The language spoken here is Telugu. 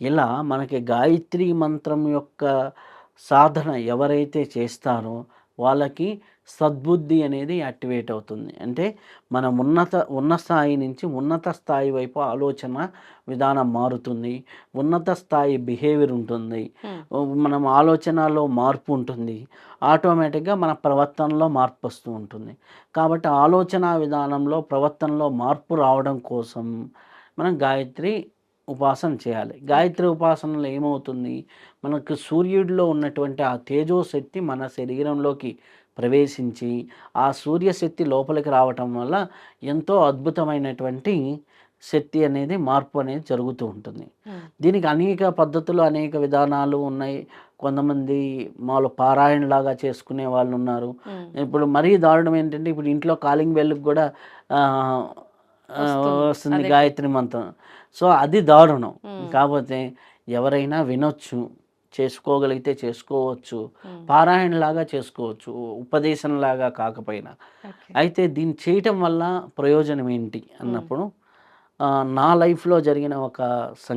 ఇలా మనకి గాయత్రి మంత్రం యొక్క సాధన ఎవరైతే చేస్తారో వాళ్ళకి సద్బుద్ధి అనేది యాక్టివేట్ అవుతుంది. అంటే మనం ఉన్నత ఉన్న స్థాయి నుంచి ఉన్నత స్థాయి వైపు ఆలోచన విధానం మారుతుంది. ఉన్నత స్థాయి బిహేవియర్ ఉంటుంది. మనం ఆలోచనలో మార్పు ఉంటుంది. ఆటోమేటిక్గా మన ప్రవర్తనలో మార్పు వస్తూ ఉంటుంది. కాబట్టి ఆలోచన విధానంలో ప్రవర్తనలో మార్పు రావడం కోసం మనం గాయత్రి ఉపాసన చేయాలి. గాయత్రి ఉపాసనలో ఏమవుతుంది? మనకు సూర్యుడిలో ఉన్నటువంటి ఆ తేజోశక్తి మన శరీరంలోకి ప్రవేశించి ఆ సూర్యశక్తి లోపలికి రావటం వల్ల ఎంతో అద్భుతమైనటువంటి శక్తి అనేది మార్పు అనేది జరుగుతూ ఉంటుంది. దీనికి అనేక పద్ధతులు అనేక విధానాలు ఉన్నాయి. కొంతమంది మాలో పారాయణ లాగా చేసుకునే వాళ్ళు ఉన్నారు. ఇప్పుడు మరీ దారుణం ఏంటంటే ఇప్పుడు ఇంట్లో కాలింగ్ బెల్కి కూడా వస్తుంది. గాయత్రి మంత్రం. సో అది దారుణం. కాకపోతే ఎవరైనా వినొచ్చు చేసుకోగలిగితే చేసుకోవచ్చు ఉమ్, పారాయణ లాగా చేసుకోవచ్చు ఉపదేశంలాగా కాకపోయినా. అయితే దీన్ని చేయటం వల్ల ప్రయోజనం ఏంటి అన్నప్పుడు నా లైఫ్లో జరిగిన ఒక సంఘటన